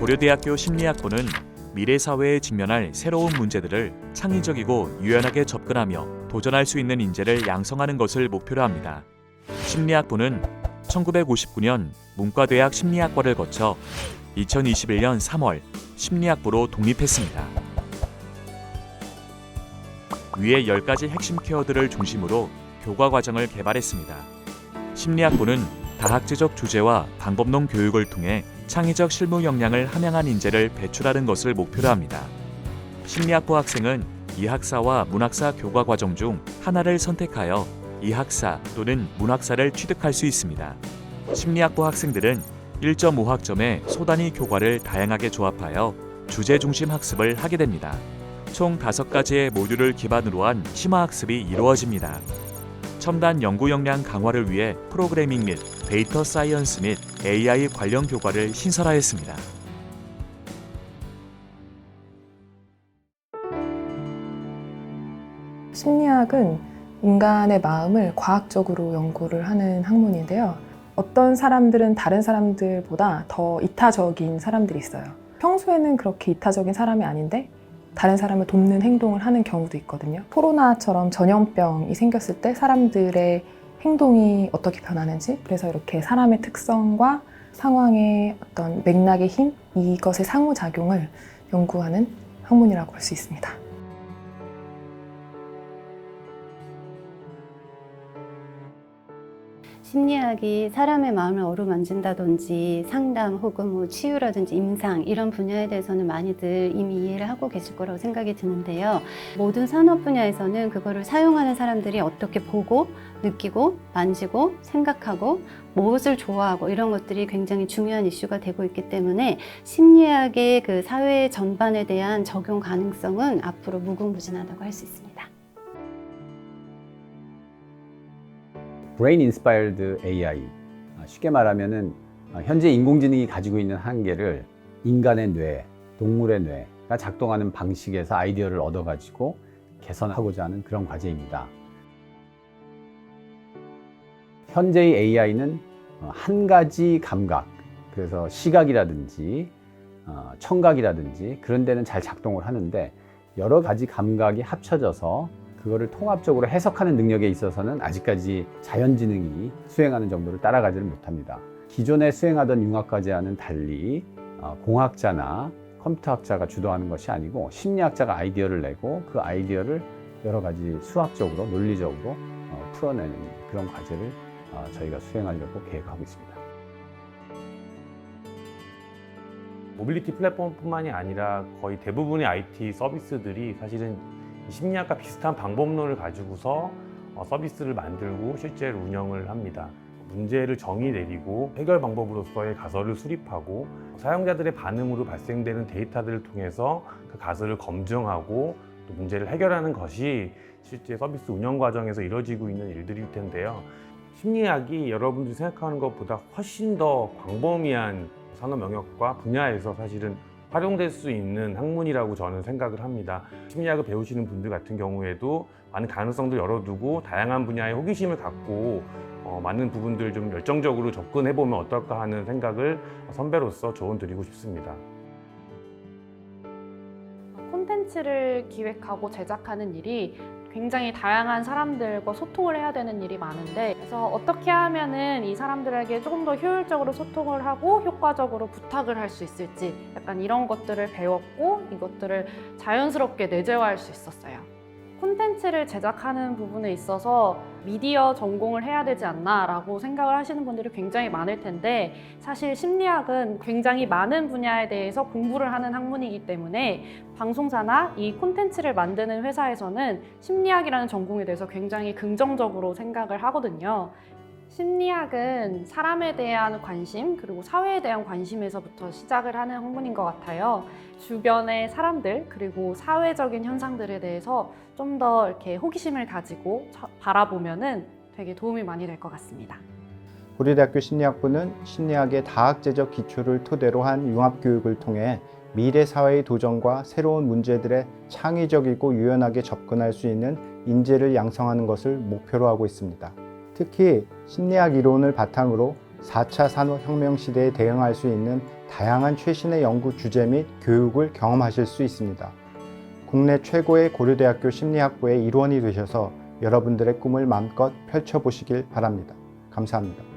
고려대학교 심리학부는 미래 사회에 직면할 새로운 문제들을 창의적이고 유연하게 접근하며 도전할 수 있는 인재를 양성하는 것을 목표로 합니다. 심리학부는 1959년 문과대학 심리학과를 거쳐 2021년 3월 심리학부로 독립했습니다. 위의 10가지 핵심 케어들을 중심으로 교과 과정을 개발했습니다. 심리학부는 다학제적 주제와 방법론 교육을 통해 창의적 실무 역량을 함양한 인재를 배출하는 것을 목표로 합니다. 심리학부 학생은 이학사와 문학사 교과 과정 중 하나를 선택하여 이학사 또는 문학사를 취득할 수 있습니다. 심리학부 학생들은 1.5학점의 소단위 교과를 다양하게 조합하여 주제 중심 학습을 하게 됩니다. 총 5가지의 모듈을 기반으로 한 심화 학습이 이루어집니다. 첨단 연구 역량 강화를 위해 프로그래밍 및 데이터 사이언스 및 AI 관련 교과를 신설하였습니다. 심리학은 인간의 마음을 과학적으로 연구를 하는 학문인데요. 어떤 사람들은 다른 사람들보다 더 이타적인 사람들이 있어요. 평소에는 그렇게 이타적인 사람이 아닌데 다른 사람을 돕는 행동을 하는 경우도 있거든요. 코로나처럼 전염병이 생겼을 때 사람들의 행동이 어떻게 변하는지 그래서 이렇게 사람의 특성과 상황의 어떤 맥락의 힘 이것의 상호작용을 연구하는 학문이라고 할수 있습니다. 심리학이 사람의 마음을 어루만진다든지 상담 혹은 뭐 치유라든지 임상 이런 분야에 대해서는 많이들 이미 이해를 하고 계실 거라고 생각이 드는데요. 모든 산업 분야에서는 그거를 사용하는 사람들이 어떻게 보고 느끼고 만지고 생각하고 무엇을 좋아하고 이런 것들이 굉장히 중요한 이슈가 되고 있기 때문에 심리학의 그 사회 전반에 대한 적용 가능성은 앞으로 무궁무진하다고 할 수 있습니다. 브레인 인스파이어드 AI 아, 쉽게 말하면은 아, 현재 인공지능이 가지고 있는 한계를 인간의 뇌, 동물의 뇌가 작동하는 방식에서 아이디어를 얻어가지고 개선하고자 하는 그런 과제입니다. 현재의 AI는 어, 한 가지 감각, 그래서 시각이라든지 어, 청각이라든지 그런 데는 잘 작동을 하는데 여러 가지 감각이 합쳐져서 그거를 통합적으로 해석하는 능력에 있어서는 아직까지 자연지능이 수행하는 정도를 따라가지를 못합니다. 기존에 수행하던 융합과제와는 달리 어, 공학자나 컴퓨터학자가 주도하는 것이 아니고 심리학자가 아이디어를 내고 그 아이디어를 여러 가지 수학적으로 논리적으로 어, 풀어내는 그런 과제를 어, 저희가 수행하려고 계획하고 있습니다. 모빌리티 플랫폼뿐만이 아니라 거의 대부분의 IT 서비스들이 사실은 이 심리학과 비슷한 방법론을 가지고서 어, 서비스를 만들고 실제로 운영을 합니다. 문제를 정의 내리고 해결 방법으로서의 가설을 수립하고 사용자들의 반응으로 발생되는 데이터들을 통해서 그 가설을 검증하고 또 문제를 해결하는 것이 실제 서비스 운영 과정에서 이루어지고 있는 일들일 텐데요. 심리학이 여러분들이 생각하는 것보다 훨씬 더 광범위한 산업 영역과 분야에서 사실은 활용될 수 있는 학문이라고 저는 생각을 합니다. 심리학을 배우시는 분들 같은 경우에도 많은 가능성들 열어두고 다양한 분야에 호기심을 갖고 어, 많은 부분들 좀 열정적으로 접근해 보면 어떨까 하는 생각을 선배로서 조언 드리고 싶습니다. 콘텐츠를 기획하고 제작하는 일이 굉장히 다양한 사람들과 소통을 해야 되는 일이 많은데 그래서 어떻게 하면은 이 사람들에게 조금 더 효율적으로 소통을 하고 효과적으로 부탁을 할 수 있을지 약간 이런 것들을 배웠고 이것들을 자연스럽게 내재화할 수 있었어요. 콘텐츠를 제작하는 부분에 있어서 미디어 전공을 해야 되지 않나라고 생각을 하시는 분들이 굉장히 많을 텐데 사실 심리학은 굉장히 많은 분야에 대해서 공부를 하는 학문이기 때문에 방송사나 이 콘텐츠를 만드는 회사에서는 심리학이라는 전공에 대해서 굉장히 긍정적으로 생각을 하거든요. 심리학은 사람에 대한 관심 그리고 사회에 대한 관심에서부터 시작을 하는 학문인 것 같아요. 주변의 사람들 그리고 사회적인 현상들에 대해서 좀 더 이렇게 호기심을 가지고 저- 바라보면은 되게 도움이 많이 될 것 같습니다. 고려대학교 심리학부는 심리학의 다학제적 기초를 토대로 한 융합교육을 통해 미래 사회의 도전과 새로운 문제들에 창의적이고 유연하게 접근할 수 있는 인재를 양성하는 것을 목표로 하고 있습니다. 특히 심리학 이론을 바탕으로 4차 산업혁명 시대에 대응할 수 있는 다양한 최신의 연구 주제 및 교육을 경험하실 수 있습니다. 국내 최고의 고려대학교 심리학부의 일원이 되셔서 여러분들의 꿈을 마음껏 펼쳐보시길 바랍니다. 감사합니다.